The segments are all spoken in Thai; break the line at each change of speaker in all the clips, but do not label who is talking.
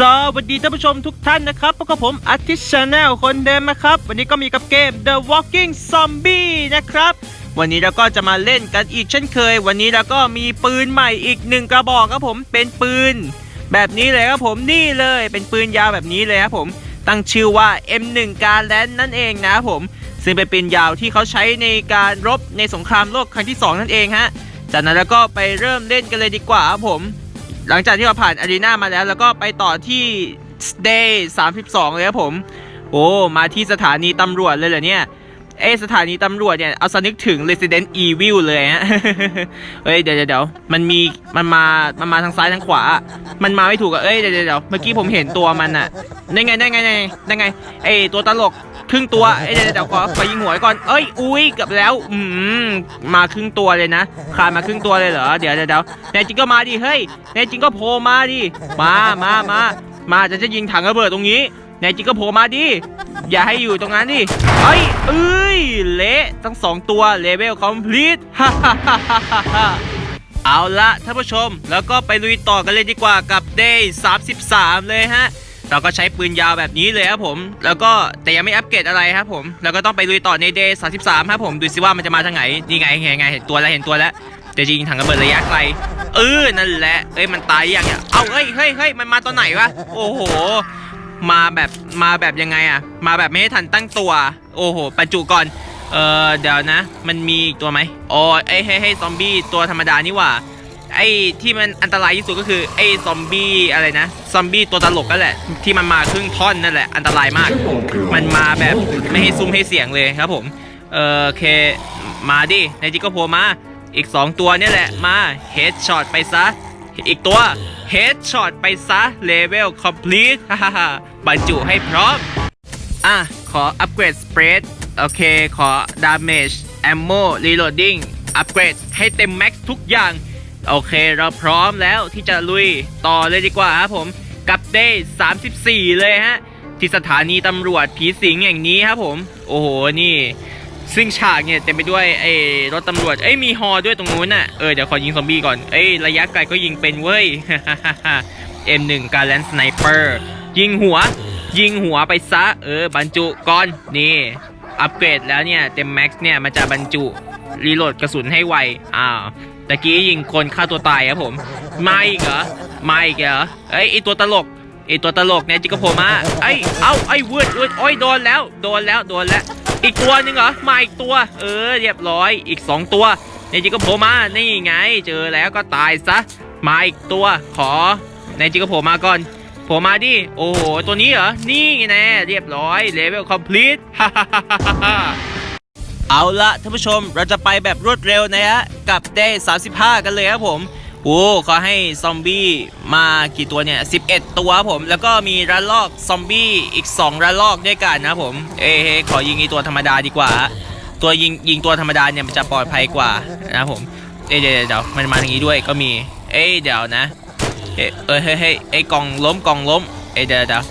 สวัสดีท่านผู้ชมทุกท่านนะครับพบกับผมอาทิตย์ชาแนลคนเดิมนะครับ วันนี้ก็มีกับเกม The Walking Zombie นะครับ วันนี้เราก็จะมาเล่นกันอีกเช่นเคย วันนี้เราก็มีปืนใหม่อีกหนึ่งกระบอกครับผมเป็นปืน แบบนี้เลยครับผมนี่เลยเป็นปืนยาวแบบนี้เลยครับผม ตั้งชื่อว่า M1 การแลนนั่นเองนะครับผม ซึ่งเป็นปืนยาวที่เขาใช้ในการรบในสงครามโลกครั้งที่ 2 นั่นเองฮะจากนั้นแล้วก็ไปเริ่มเล่นกันเลยดีกว่าครับผม หลังจากที่เราผ่านอารีนามาแล้ว แล้วก็ไปต่อที่ Day 32 เลยครับผม โอ้ มาที่สถานีตำรวจเลยเหรอเนี่ย เอสถานีตำรวจเนี่ย เอาสนึกถึง Resident Evil เลยฮะ เฮ้ย เดี๋ยวเดี๋ยวมันมี มันมา มันมาทางซ้ายทางขวา มันมาไม่ถูกอะเอ้ย เดี๋ยวเดี๋ยวเมื่อกี้ผมเห็นตัวมันอะได้ไงได้ไงได้ไงไดไงไอตัวตลก ครึ่งตัวเอ้ยเดี๋ยวเดี๋ยวขอไปยิงหัวไว้ก่อนเอ้ยอุ้ยเกับแล้วอืมมาครึ่งตัวเลยนะคานมาครึ่งตัวเลยเหรอเดี๋ยวเดี๋ยวเดี๋ยวแน่จริงก็มาดิเฮ้ยแน่จริงก็โผล่มาดิมามามามาจะจะยิงถังระเบิดตรงนี้แน่จริงก็โผล่มาดิอย่าให้อยู่ตรงนั้นดิเอ้ยเอ้ยเละทั้งสองตัวเลเวลคอมพลีทฮ่าฮ่าฮ่าฮ่าฮ่าเอาละท่านผู้ชมแล้วก็ไปลุยต่อกันเลยดีกว่ากับ Day 33 เลยฮะ เราก็ใช้ปืนยาวแบบนี้เลยครับผม แล้วก็แต่ยังไม่อัปเกรดอะไรครับผม แล้วก็ต้องไปลุยต่อใน Day 33ครับผม ดูสิว่ามันจะมาทางไหน นี่ไงไงไงเห็นตัวแล้วเห็นตัวแล้วแต่จะยิงถังระเบิดระยะไกล เออ นั่นแหละ เอ้ย มันตายยังเนี่ยเอาเฮ้ยเฮ้ยเฮ้ยมันมาตอนไหนวะ โอ้โห มาแบบ มาแบบยังไงอะมาแบบไม่ให้ทันตั้งตัว โอ้โหประจุก่อน เออเดี๋ยวนะ มันมีอีกตัวไหมอ๋อไอ้ให้ให้ซอมบี้ตัวธรรมดานี่หว่า ไอ้ที่มันอันตรายที่สุดก็คือไอ้ซอมบี้อะไรนะ ซอมบี้ตัวตลกก็แหละ ที่มันมาครึ่งท่อนนั่นแหละอันตรายมาก มันมาแบบไม่ให้ซุ้มให้เสียงเลยครับผมเออโอเคมาดิในจิกก็โผล่มาอีก 2 ตัวเนี่ยแหละมาเฮดช็อตไปซะ อีกตัวเฮดช็อตไปซะเลเวลคอมพลีทฮ่าฮ่าบรรจุให้พร้อม อะ ขออัปเกรดสเปรดโอเค ขอ damage ammo reloading อัปเกรดให้เต็มแม็กซ์ทุกอย่าง โอเคเราพร้อมแล้วที่จะลุยต่อเลยดีกว่าครับผมกับ Day 34 เลยฮะ ที่สถานีตำรวจผีสิงอย่างนี้ครับผม โอ้โหนี่ซึ่งฉากเนี่ยเต็มไปด้วยไอ้รถตำรวจเอ้ยมีฮอด้วยตรงนู้นน่ะเออเดี๋ยวขอยิงซอมบี้ก่อนเอ้ยระยะไกลก็ยิงเป็นเว้ย M1 การแลนสไนเปอร์ยิงหัว ยิงหัวไปซะ เออบรรจุก่อนนี่ อัปเกรดแล้วเนี่ย เต็มแม็กซ์เนี่ยมันจะบรรจุ รีโหลดกระสุนให้ไวอ้าวตะกี้ยิงคนฆ่าตัวตายครับผมม่อีกเหรอม่อีกเหรอเอ้ยไอตัวตลกไอตัวตลกเนี่ยจิกกโผมาไอยเอ้าไอ้วืดวืดโอ้ยโดนแล้ว โดนแล้ว โดนแล้ว อีกตัวหนึงเหรอ มาอีกตัว เออ เรียบร้อย อีกสองตัวในจิกกโผมา นี่ไง เจอแล้วก็ตายซะ มาอีกตัว ขอในจิกกโผมาก่อนโผลมาดิ โอ้โห ตัวนี้เหรอ นี่ไงแน่เรียบร้อย เลเวลคอมพลีทฮ่าฮ่าฮ่าฮ่า เอาละท่านผู้ชมเราจะไปแบบรวดเร็วนะฮะกับ Day 35 กันเลยครับผมโอ้เขาให้ซอมบี้มากี่ตัวเนี่ย 11 ตัวครับผม แล้วก็มีระลอกซอมบี้อีก 2 ระลอกด้วยกันนะครับผม เอ้ขอยิงอีตัวธรรมดาดีกว่า ตัวยิงยิงตัวธรรมดาเนี่ยมันจะปลอดภัยกว่านะครับผม เอ้เดี๋ยวเดี๋ยวมันมาทางนี้ด้วยก็มี เอ้เดี๋ยวนะเอ้เอ้เฮ้ยเฮ้ยไอ้กล่องล้มกล่องล้ม เอ้เดี๋ยวเดี๋ยว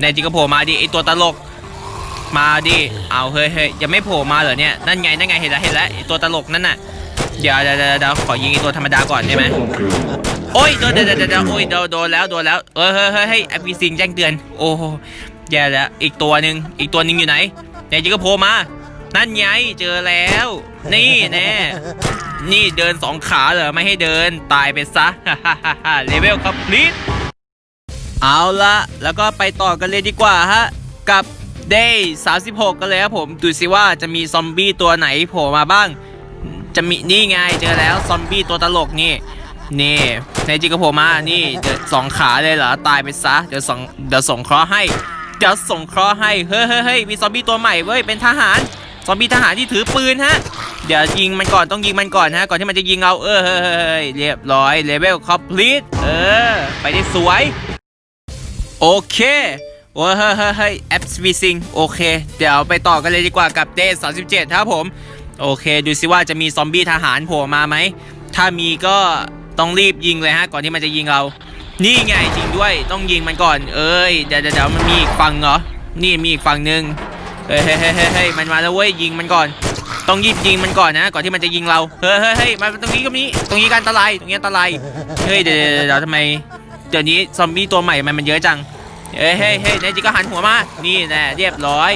ในจิกโผล่มาดิไอ้ตัวตลก มาดิ เอาเฮ้ยเฮ้ยยังไม่โผล่มาเหรอเนี่ย นั่นไง นั่นไง เห็นแล้ว เห็นแล้วไอ้ตัวตลกนั่นน่ะ เดี๋ยวเดี๋ยวเดี๋ยวเดี๋ยวขอยิงไอ้ตัวธรรมดาก่อนได้ไหมโอ้ย โดนเดี๋ยวเดี๋ยวเดี๋ยวโอ้ยโดนโดนแล้ว โดนแล้ว เออเฮ้ยเฮ้ยเฮ้ยแอพลิซิงแจ้งเตือน โอ้โหแย่แล้ว อีกตัวหนึ่งอีกตัวหนึ่งอยู่ไหน ไหนจิก็โผล่มา นั่นไง เจอแล้ว นี่แน่ นี่เดินสองขาเหรอ ไม่ให้เดิน ตายไปซะ ฮ่าฮ่าฮ่าเลเวลคอมพลีทเอาละแล้วก็ไปต่อกันเลยดีกว่าฮะ กับ Day 36 กันเลยครับผม ดูสิว่าจะมีซอมบี้ตัวไหนโผล่มาบ้าง จะมีนี่ไงเจอแล้วซอมบี้ตัวตลกนี่ นี่ในจิกโผล่มา นี่เดี๋ยวสองขาเลยเหรอ ตายไปซะ เดี๋ยวส่งเดี๋ยวส่งเคราะห์ให้ เดี๋ยวส่งเคราะห์ให้เฮ้ยเฮ้ยเฮ้ยมีซอมบี้ตัวใหม่เว้ย เป็นทหาร ซอมบี้ทหารที่ถือปืนฮะ เดี๋ยวยิงมันก่อน ต้องยิงมันก่อนฮะ ก่อนที่มันจะยิงเรา เออเฮ้ยเฮ้ยเฮ้ยเรียบร้อย เลเวลคอมพลีทเออ ไปได้สวย โอเค โอ้ยเฮ้ยเฮ้ยเฮ้ยแอปวีซิงโอเค เดี๋ยวไปต่อกันเลยดีกว่ากับเดย์37ครับผม โอเค ดูสิว่าจะมีซอมบี้ทหารโผล่มาไหม ถ้ามีก็ต้องรีบยิงเลยฮะ ก่อนที่มันจะยิงเรา นี่ไงจริงด้วยต้องยิงมันก่อน เอ้ย เดี๋ยวเดี๋ยวมันมีอีกฝั่งเหรอ นี่มีอีกฝั่งหนึ่งเฮ้ยเฮ้ยเฮ้ยเฮ้ยมันมาแล้วเว้ยยิงมันก่อน ต้องรีบยิงมันก่อนนะ ก่อนที่มันจะยิงเรา เฮ้ยเฮ้ยเฮ้ยมาตรงนี้ก็มีตรงนี้การอันตรายตรงนี้อันตราย เฮ้ยเดี๋ยวเดี๋ยวเดี๋ยวทำไมเดี๋ยวนี้ซอมบี้ตัวใหม่มันมันเยอะจัง เฮ้ยเฮ้ยเฮ้ยนายจิก็หันหัวมา นี่แน่เรียบร้อย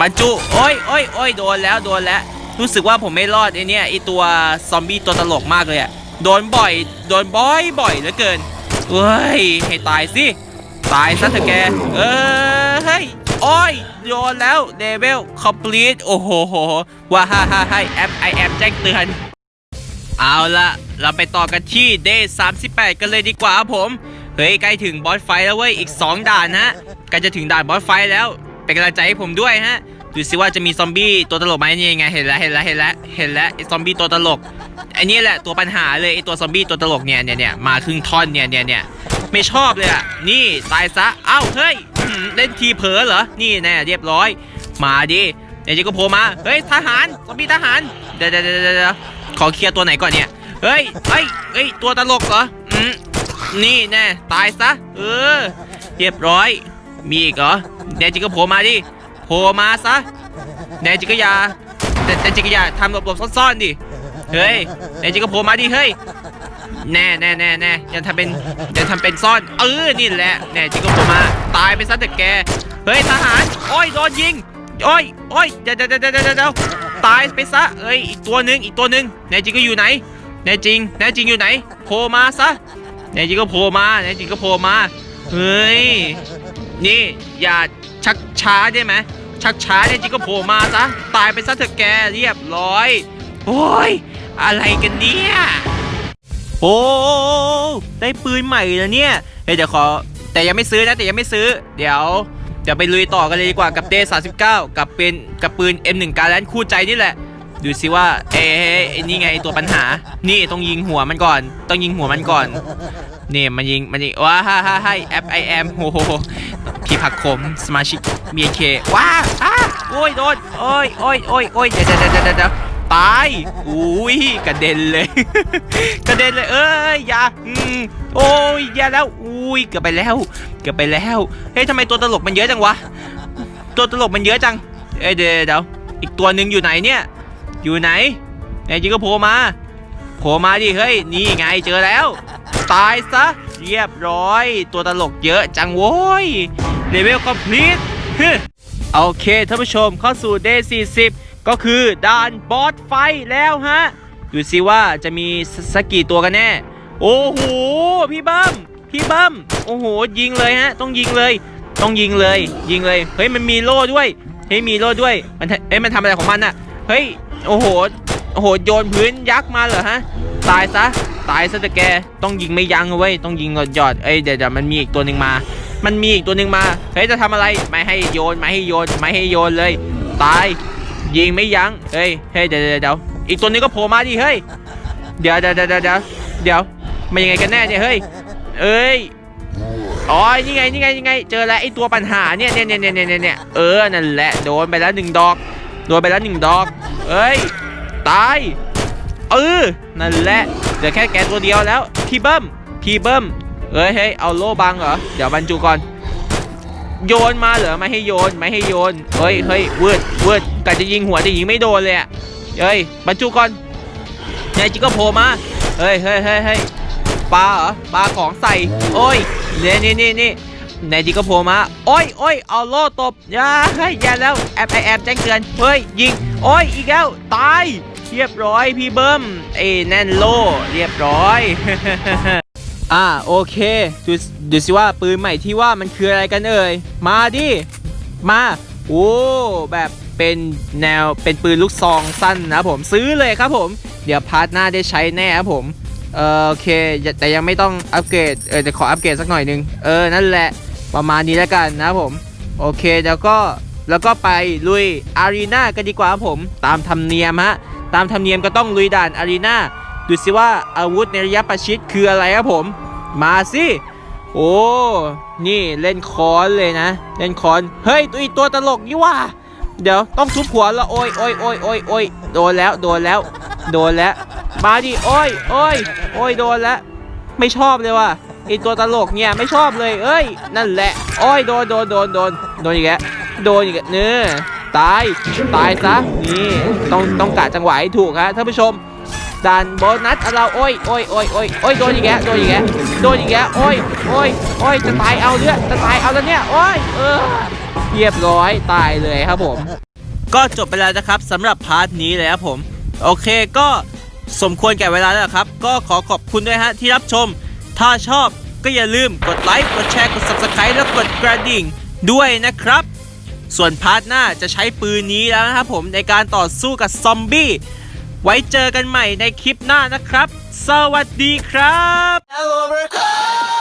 บรรจุ โอ้ยโอ้ยโอ้ยโดนแล้ว โดนแล้ว รู้สึกว่าผมไม่รอดไอเนี่ยไอตัวซอมบี้ตัวตลกมากเลยอะโดนบ่อย โดนบ่อยบ่อยเหลือเกินเฮ้ย ให้ตายสิ ตายซะเถอะแก เออเฮ้ยโอ้ยโดนแล้วเดเวลคอมพลีทโอ้โหว่าฮ่าฮ่าฮ่าแอปไอแอปแจ้งเตือน เอาละเราไปต่อกันที่ Day 38 กันเลยดีกว่าผม เฮ้ยใกล้ถึงบอสไฟแล้วเว้ยอีก 2 ด่านฮะใกล้จะถึงด่านบอสไฟแล้วเป็นกำลังใจให้ผมด้วยฮะดูสิว่าจะมีซอมบี้ตัวตลกไหมนี่ไงเห็นแล้วเห็นแล้วเห็นแล้วเห็นแล้วไอ้ซอมบี้ตัวตลกไอ้นี่แหละตัวปัญหาเลยไอ้ตัวซอมบี้ตัวตลกเนี่ยเนี่ยเนี่ยมาครึ่งท่อนเนี่ยเนี่ยเนี่ยไม่ชอบเลยอะนี่ตายซะเอ้าเฮ้ยเล่นทีเผลอเหรอนี่แน่เรียบร้อย มาดิเดี๋ยวจิก็โผล่มาเฮ้ยทหารซอมบี้ทหารเดี๋ยวเดี๋ยวเดี๋ยวเดี๋ยวขอเคลียร์ตัวไหนก่อนเนี่ยเฮ้ยเฮ้ยเฮ้ยตัวตลกเหรอ นี่แน่ตายซะ เออ เรียบร้อย มีอีกเหรอเดจิก็โผล่มาดิโผล่มาซะเดจิก็อย่าเดเดจิก็อย่าทำหลบๆซ่อนๆดิเฮ้ยเดจิก็โผล่มาดิเฮ้ยแน่แน่แน่แน่อย่าทำเป็นอย่าทำเป็นซ่อน เออนี่แหละแน่จิก็โผล่มา ตายไปซะแต่แกเฮ้ยทหารโอ้ยโดนยิงโอ้ยโอ้ยเดี๋ยวเดี๋ยวเดี๋ยวเดี๋ยวเดี๋ยวตายไปซะเอ้ยอีกตัวหนึ่งอีกตัวหนึ่งแน่จริงก็อยู่ไหนแน่จริงแน่จริงอยู่ไหนโผล่มาซะ แน่จริงก็โผล่มาแน่จริงก็โผล่มา เฮ้ย นี่อย่าชักช้าได้ไหมชักช้าแน่จริงก็โผล่มาซะ ตายไปซะเถอะแกเรียบร้อย โอ้ย อะไรกันเนี่ย โอ้ได้ปืนใหม่แล้วเนี่ยเฮ้ยเดี๋ยวขอ แต่ยังไม่ซื้อนะแต่ยังไม่ซื้อ เดี๋ยวเดี๋ยวไปลุยต่อกันเลยดีกว่ากับเด39กับเป็นกับปืน M1 การแลนคู่ใจนี่แหละ ดูสิว่าเอ๊ะนี่ไงตัวปัญหา นี่ต้องยิงหัวมันก่อน ต้องยิงหัวมันก่อนนี่มันยิงมันยิงว้าฮ่าฮ่าฮ่าแอปไอแอมโอ้โหพี่ผักขมสมาชิก BNK ว้าอ้าโอ้ยโดนโอ้ยโอ้ยโอ้ยโอ้ยเดี๋ยวเดี๋ยวเดี๋ยวเดี๋ยวตายอุ้ยกระเด็นเลย กระเด็นเลย เอ้ยอย่าโอ้ยอย่าแล้วอุ้ยเกือบไปแล้ว เกือบไปแล้วเฮ้ยทำไมตัวตลกมันเยอะจังวะตัวตลกมันเยอะจังเอ้ยเดี๋ยวเดี๋ยวอีกตัวหนึ่งอยู่ไหนเนี่ย อยู่ไหนไอ้จิก็โผล่มาโผล่มาดิเฮ้ยนี่ไงเจอแล้ว ตายซะเรียบร้อย ตัวตลกเยอะจังโว้ยเลเวลคอมพลีทโอเคท่านผู้ชมเข้าสู่ Day 40 ก็คือด่านบอสไฟแล้วฮะ ดูสิว่าจะมีสสักกี่ตัวกันแน่ โอ้โห พี่บิ้มพี่บิ้มโอ้โห ยิงเลยฮะ ต้องยิงเลย ต้องยิงเลย ยิงเลย เฮ้ย มันมีโล่ด้วย เฮ้ย มีโล่ด้วย มันเอ้ย มันทำอะไรของมันอะเฮ้ย โอ้โห โอ้โห โยนพื้นยักษ์มาเหรอฮะ ตายซะ ตายซะแต่แก ต้องยิงไม่ยั้งเว้ย ต้องยิงหยอดเอ้ยเดี๋ยวเดี๋ยวมันมีอีกตัวหนึ่งมา มันมีอีกตัวหนึ่งมา เฮ้ย จะทำอะไร ไม่ให้โยน ไม่ให้โยน ไม่ให้โยนเลย ตาย ยิงไม่ยั้ง เฮ้ย เฮ้ยเดี๋ยวเดี๋ยวเดี๋ยวอีกตัวนึงก็โผล่มาดิ เฮ้ย เดี๋ยวเดี๋ยวเดี๋ยวเดี๋ยวเดี๋ยวมันยังไงกันแน่เนี่ย เฮ้ย เอ้ยอ๋อ นี่ไง นี่ไง นี่ไง เจอแล้วไอ้ตัวปัญหาเนี่ยเนี่ยเนี่ยเนี่ยเนี่ยเนี่ยเออ นั่นแหละ โดนไปแล้วหนึ่งดอก โดนไปแล้วหนึ่งดอก เอ้ย ตาย เออ นั่นแหละ เหลือแค่แกตัวเดียวแล้ว พี่เบิ้ม พี่เบิ้ม เอ้ย เฮ้ย เอาโล่บังเหรอ เดี๋ยวบรรจุก่อน โยนมาเหรอ ไม่ให้โยน ไม่ให้โยน เฮ้ยเฮ้ยวืดวืดกะจะยิงหัวแต่ยิงไม่โดนเลยอะเฮ้ย บรรจุก่อนนายจิก็โผล่มา เฮ้ยเฮ้ยเฮ้ยเฮ้ยปลาเหรอ ปลาของใส่ โอ้ยเนี่ยนี่นี่นี่ นายจิก็โผล่มา โอ้ยโอ้ยเอาโล่ตบอย่าเฮ้ยอย่าแล้วแอบแอบแจ้งเตือน เฮ้ย ยิง โอ้ย อีกแล้ว ตาย เรียบร้อยพี่เบิ้ม เอ้แน่นโล่ เรียบร้อย อ่า โอเค ดูดูสิว่าปืนใหม่ที่ว่ามันคืออะไรกันเอ่ย มาดิ มา โอ้ แบบเป็นแนว เป็นปืนลูกซองสั้นนะผม ซื้อเลยครับผม เดี๋ยวพาร์ทหน้าได้ใช้แน่ครับผมเออโอเค แต่ยังไม่ต้องอัปเกรด เออจะขออัปเกรดสักหน่อยนึง เออ นั่นแหละ ประมาณนี้แล้วกันนะครับผม โอเคแล้วก็แล้วก็ไปลุยอารีนากันดีกว่าผม ตามธรรมเนียมฮะตามธรรมเนียมก็ต้องลุยด่านอารีนาดูสิว่าอาวุธในระยะประชิดคืออะไรครับผม มาสิโอ้นี่เล่นคอนเลยนะ เล่นคอนเฮ้ยตัวอีตัวตลกนี่ว่า เดี๋ยวต้องทุบหัวละโอ้ยโอ้ยโอ้ยโอ้ยโอ้ยโดนแล้วโดนแล้ว โดนแล้วมาดิโอ้ยโอ้ยโอ้ยโดนแล้ว ไม่ชอบเลยว่ะ ไอตัวตลกเนี่ยไม่ชอบเลย เอ้ย นั่นแหละโอ้ยโดนโดนโดนโดนโดนอีกแล้วโดนอีกแล้วเนื้อตายตายซะนี่ต้องต้องกะจังหวะให้ถูกฮะท่านผู้ชมดันโบนัสเราโอ้ยโอ้ยโอ้ยโอ้ยโอ้ยโดนอีกแล้วโดนอีกแล้วโดนอีกแล้วโอ้ยโอ้ยโอ้ยจะตายเอาเลือจะตายเอาแล้วเนี่ยโอ้ยเออเรียบร้อยตายเลยครับผม ก็จบไปแล้วนะครับสำหรับพาร์ทนี้เลยครับผม โอเคก็สมควรแก่เวลาแล้วครับ ก็ขอขอบคุณด้วยฮะที่รับชม ถ้าชอบก็อย่าลืมกดไลค์ กดแชร์ กด subscribe แล้วกดกระดิ่งด้วยนะครับ ส่วนพาร์ทหน้าจะใช้ปืนนี้แล้วนะครับผมในการต่อสู้กับซอมบี้ ไว้เจอกันใหม่ในคลิปหน้านะครับ สวัสดีครับ
Hello,